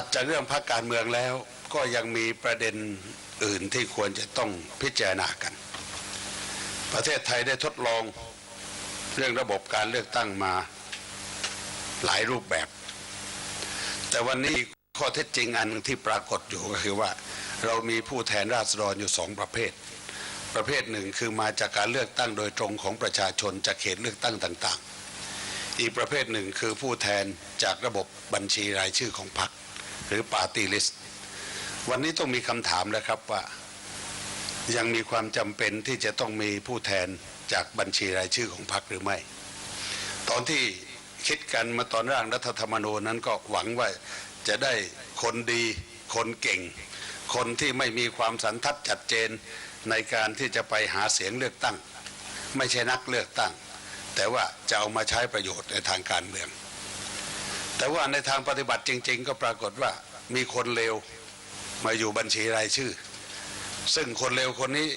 ถัดจากเรื่องพรรคการเมืองแล้วก็ยังมีประเด็นอื่นที่ควรจะต้องพิจารณากัน ประเทศไทยได้ทดลองเรื่องระบบการเลือกตั้งมาหลายรูปแบบ แต่วันนี้ข้อเท็จจริงอันหนึ่งที่ปรากฏอยู่ก็คือว่า เรามีผู้แทนราษฎรอยู่สองประเภท ประเภทหนึ่งคือมาจากการเลือกตั้งโดยตรงของประชาชนจากเขตเลือกตั้งต่าง ๆ อีกประเภทหนึ่งคือผู้แทนจากระบบบัญชีรายชื่อของพรรค หรือปาร์ตี้ลิสต์วันนี้ต้องมีคำถามแล้วครับว่า ยังมีความจำเป็นที่จะต้องมีผู้แทนจากบัญชีรายชื่อของพรรคหรือไม่ ตอนที่คิดกันมาตอนร่างรัฐธรรมนูญนั้นก็หวังว่าจะได้คนดีคนเก่ง คนที่ไม่มีความสันทัดจัดเจนในการที่จะไปหาเสียงเลือกตั้ง ไม่ใช่นักเลือกตั้ง แต่ว่าจะเอามาใช้ประโยชน์ในทางการเมือง แต่ว่าในทางปฏิบัติจริง ๆ ก็ปรากฏว่ามีคนเลวมาอยู่บัญชีรายชื่อ ซึ่งคนเลวคนนี้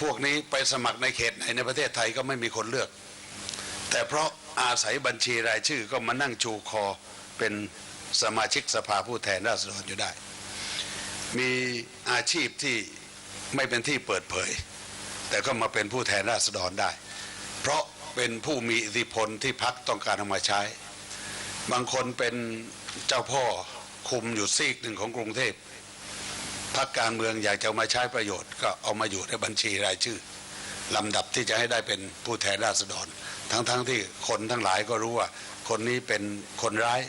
พวกนี้ไปสมัครในเขตไหนในประเทศไทยก็ไม่มีคนเลือก แต่เพราะอาศัยบัญชีรายชื่อก็มานั่งชูคอเป็นสมาชิกสภาผู้แทนราษฎรอยู่ได้ มีอาชีพที่ไม่เป็นที่เปิดเผย แต่ก็มาเป็นผู้แทนราษฎรได้ เพราะเป็นผู้มีอิทธิพลที่พักต้องการเอามาใช้ บางคนเป็นเจ้าพ่อคุมอยู่ซีกหนึ่งของกรุงเทพพักการเมืองอยากจะเอามาใช้ประโยชน์ก็เอามาอยู่ในบัญชีรายชื่อลำดับที่จะให้ได้เป็นผู้แทนราษฎร ทั้งๆทที่คนทั้งหลายก็รู้ว่าคนนี้เป็นคนร้าย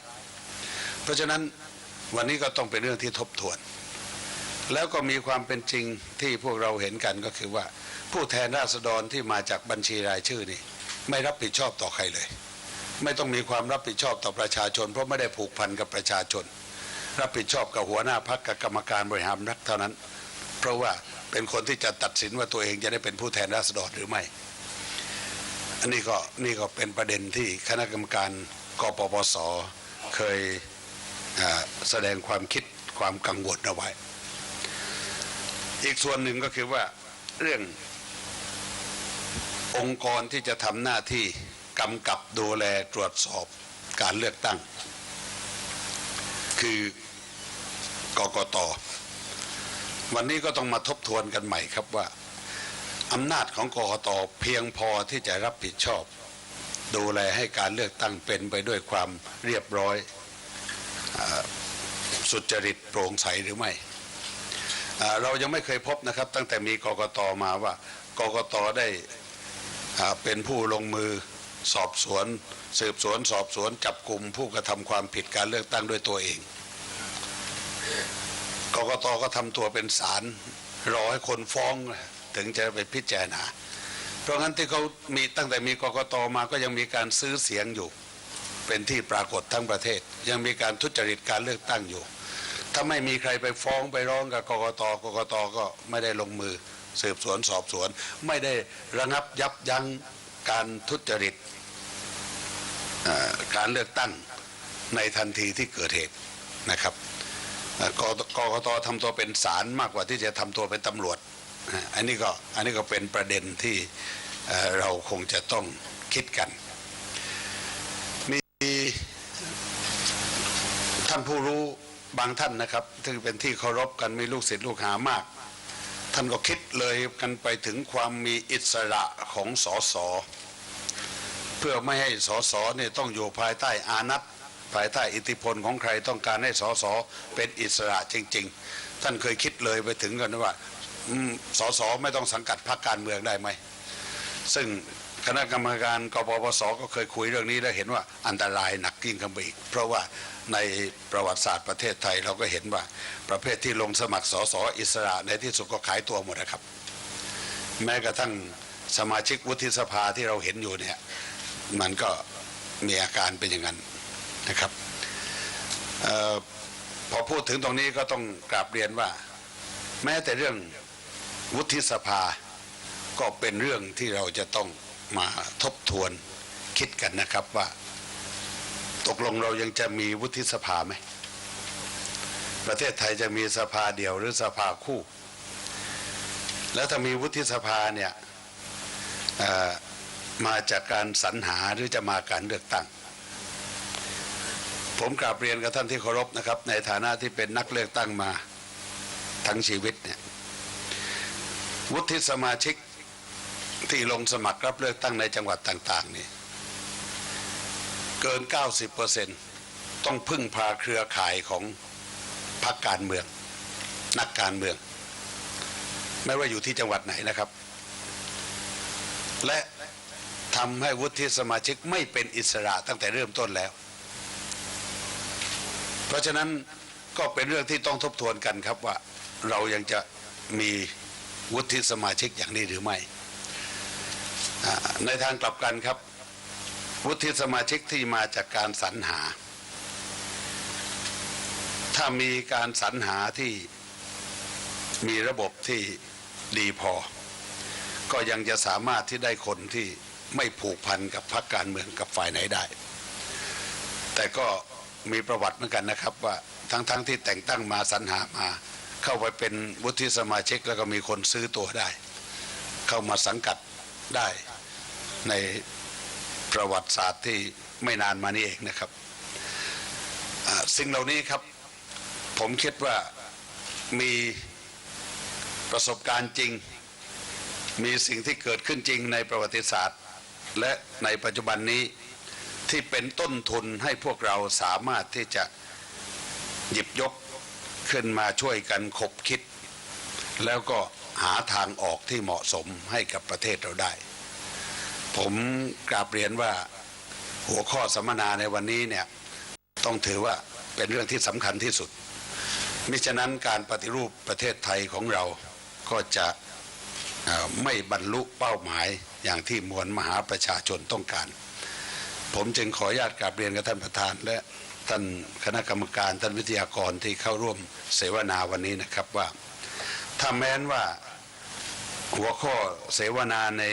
เพราะฉะนั้นวันนี้ก็ต้องเป็นเรื่องที่ทบทวน แล้วก็มีความเป็นจริงที่พวกเราเห็นกันก็คือว่า ผู้แทนราษฎรที่มาจากบัญชีรายชื่อนี่ไม่รับผิดชอบต่อใครเลย ไม่ต้องมีความรับผิดชอบต่อประชาชน เพราะไม่ได้ผูกพันกับประชาชน รับผิดชอบกับหัวหน้าพักกับกรรมการบริหารรรคเท่านั้น เพราะว่าเป็นคนที่จะตัดสินว่าตัวเองจะได้เป็นผู้แทนราษฎรหรือไม่ อันนี้ก็นี่ก็เป็นประเด็นที่คณะกรรมการกปปสเคยแสดงความคิดความกังวลเอาไว้ อีกส่วนหนึ่งก็คือว่าเรื่ององค์กรที่จะทำหน้าที่ กำกับดูแลตรวจสอบการเลือกตั้ง คือกกตวันนี้ก็ต้องมาทบทวนกันใหม่ครับว่าอำนาจของกกตเพียงพอที่จะรับผิดชอบ ดูแลให้การเลือกตั้งเป็นไปด้วยความเรียบร้อยอสุจริตโปร่งใสหรือไม่เรายังไม่เคยพบนะครับ ตั้งแต่มีกกตมาว่ากกตได้เป็นผู้ลงมือ สอบสวน สืบสวนสอบสวนจับกลุ่มผู้กระทำความผิดการเลือกตั้งด้วยตัวเองกกตก็ทำตัวเป็นศาลรอให้คนฟ้องถึงจะไปพิจารณา เพราะงั้นที่เขามีตั้งแต่มีกกตมาก็ยังมีการซื้อเสียงอยู่ เป็นที่ปรากฏทั้งประเทศ ยังมีการทุจริตการเลือกตั้งอยู่ ถ้าไม่มีใครไปฟ้องไปร้องกับกกตกกตก็ไม่ได้ลงมือสืบสวนสอบสวน ไม่ได้ระงับยับยั้ง การทุจริตการเลือกตั้งในทันทีที่เกิดเหตุนะครับกกกตทำตัวเป็นศาลมากกว่าที่จะทำตัวเป็นตำรวจอันนี้ก็อันนี้ก็เป็นประเด็นที่เอ่อเราคงจะต้องคิดกันมีท่านผู้รู้บางท่านนะครับ ซึ่งเป็นที่เคารพกันมีลูกศิษย์ลูกหามาก ท่านก็คิดเลยกันไปถึงความมีอิสระของสสเพื่อไม่ให้สสเนี่ยต้องอยู่ภายใต้อานัตภายใต้อิทธิพลของใครต้องการให้สสเป็นอิสระจริง ๆ ท่านเคยคิดเลยไปถึงกันว่าอืมสสไม่ต้องสังกัดพรรคการเมืองได้ไหม ซึ่งคณะกรรมการกปปสก็เคยคุยเรื่องนี้แล้วเห็นว่าอันตรายหนักยิ่งขึ้นไปอีก เพราะว่าในประวัติศาสตร์ประเทศไทยเราก็เห็นว่าประเภทที่ลงสมัครสสอิสระในที่สุดก็ขายตัวหมดนะครับ แม้กระทั่งสมาชิกวุฒิสภาที่เราเห็นอยู่เนี่ยมันก็มีอาการเป็นอย่างนั้นนะครับออพอพูดถึงตรงนี้ก็ต้องกราบเรียนว่า แม้แต่เรื่องวุฒิสภา ก็เป็นเรื่องที่เราจะต้องมาทบทวนคิดกันนะครับว่า ตกลงเรายังจะมีวุฒิสภาไหม ประเทศไทยจะมีสภาเดียวหรือสภาคู่ แล้วถ้ามีวุฒิสภาเนี่ยมาจากการสรรหาหรือจะมาการเลือกตั้ง ผมกราบเรียนกับท่านที่เคารพนะครับ ในฐานะที่เป็นนักเลือกตั้งมาทั้งชีวิตเนี่ยวุฒิสมาชิก ที่ลงสมัครรับเลือกตั้งในจังหวัดต่าง ๆ นี่ เกิน 90%ต้องพึ่งพาเครือข่ายของพรรคการเมือง นักการเมือง ไม่ว่าอยู่ที่จังหวัดไหนนะครับ และทำให้วุฒิสมาชิกไม่เป็นอิสระตั้งแต่เริ่มต้นแล้ว เพราะฉะนั้นก็เป็นเรื่องที่ต้องทบทวนกันครับว่า เรายังจะมีวุฒิสมาชิกอย่างนี้หรือไม่ ในทางกลับกันครับ วุฒิสมาชิกที่มาจากการสรรหา ถ้ามีการสรรหาที่มีระบบที่ดีพอ ก็ยังจะสามารถที่ได้คนที่ไม่ผูกพันกับพรรคการเมืองกับฝ่ายไหนได้ แต่ก็มีประวัติเหมือนกันนะครับว่าทั้งๆทที่แต่งตั้งมาสรรหามา เข้าไปเป็นวุฒิสมาชิกแล้วก็มีคนซื้อตัวได้ เข้ามาสังกัด ได้ในประวัติศาสตร์ที่ไม่นานมานี้เองนะครับ สิ่งเหล่านี้ครับ ผมคิดว่ามีประสบการณ์จริง มีสิ่งที่เกิดขึ้นจริงในประวัติศาสตร์ และในปัจจุบันนี้ที่เป็นต้นทุนให้พวกเราสามารถที่จะหยิบยกขึ้นมาช่วยกันขบคิด แล้วก็ หาทางออกที่เหมาะสมให้กับประเทศเราได้ ผมกราบเรียนว่าหัวข้อสัมมนาในวันนี้เนี่ยต้องถือว่าเป็นเรื่องที่สำคัญที่สุด มิฉะนั้นการปฏิรูปประเทศไทยของเราก็จะไม่บรรลุเป้าหมายอย่างที่มวลมหาประชาชนต้องการ ผมจึงขออนุญาตกราบเรียนกับท่านประธาน และท่านคณะกรรมการท่านวิทยากรที่เข้าร่วมเสวนาวันนี้นะครับว่าถ้าแม้นว่า หัวข้อเสวนาใน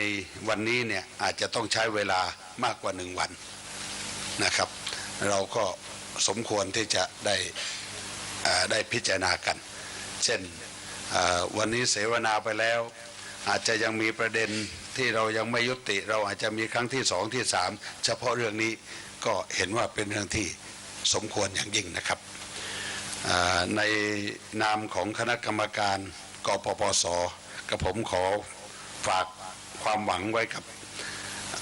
วันนี้เนี่ยอาจจะต้องใช้เวลามากกว่าหนึ่งวันนะครับ เราก็สมควรที่จะได้ได้พิจารณากัน เช่นวันนี้เสวนาไปแล้ว อาจจะยังมีประเด็นที่เรายังไม่ยุติ เราอาจจะมีครั้งที่สองที่สามเฉพาะเรื่องนี้ก็เห็นว่าเป็นเรื่องที่สมควรอย่างยิ่งนะครับในนามของคณะกรรมการกปปส กับผมขอฝากความหวังไว้กับ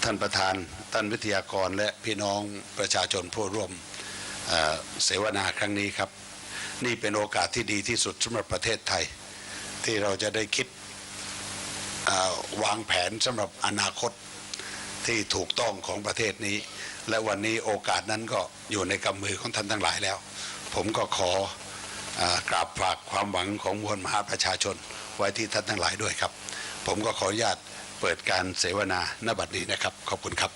ท่านประธานท่านวิทยากรและพี่น้องประชาชนผู้ร่วมเเสวนาครั้งนี้ครับ นี่เป็นโอกาสที่ดีที่สุดสำหรับประเทศไทย ที่เราจะได้คิดวางแผนสำหรับอนาคตที่ถูกต้องของประเทศนี้ และวันนี้โอกาสนั้นก็อยู่ในกำมือของท่านทั้งหลายแล้ว ผมก็ขออกราบฝากความหวังของมวลมหาประชาชน ไว้ที่ท่านทั้งหลายด้วยครับ ผมก็ขออนุญาตเปิดการเสวนาณบัดนี้นะครับ ขอบคุณครับ